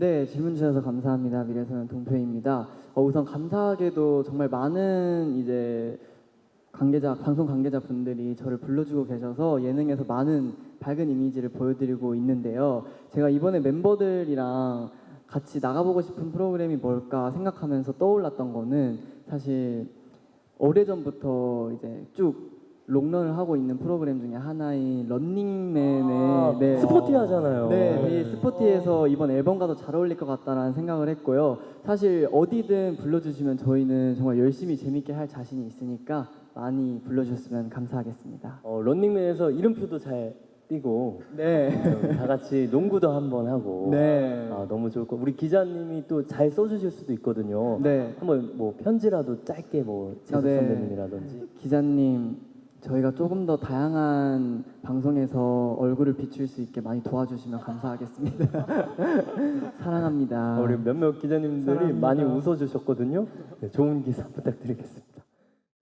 네, 질문 주셔서 감사합니다. 미래소년 동표입니다. 어, 우선 감사하게도 정말 많은 이제 관계자, 방송 관계자 분들이 저를 불러주고 계셔서 예능에서 많은 밝은 이미지를 보여드리고 있는데요. 제가 이번에 멤버들이랑 같이 나가보고 싶은 프로그램이 뭘까 생각하면서 떠올랐던 거는 사실 오래전부터 이제 쭉 롱런을 하고 있는 프로그램 중에 하나인 런닝맨의 아, 네. 스포티하잖아요. 네, 되게 스포티에서 이번 앨범과도 잘 어울릴 것 같다라는 생각을 했고요. 사실 어디든 불러주시면 저희는 정말 열심히 재밌게 할 자신이 있으니까 많이 불러주셨으면 감사하겠습니다. 어, 런닝맨에서 이름표도 잘 띄고 네. 어, 다 같이 농구도 한번 하고 네. 아, 너무 좋을 거. 우리 기자님이 또 잘 써주실 수도 있거든요. 네. 한번 뭐 편지라도 짧게 뭐 재석 아, 네. 선배님이라든지 기자님, 저희가 조금 더 다양한 방송에서 얼굴을 비출 수 있게 많이 도와주시면 감사하겠습니다. 사랑합니다. 우리 몇몇 기자님들이 사랑합니다. 많이 웃어주셨거든요. 네, 좋은 기사 부탁드리겠습니다.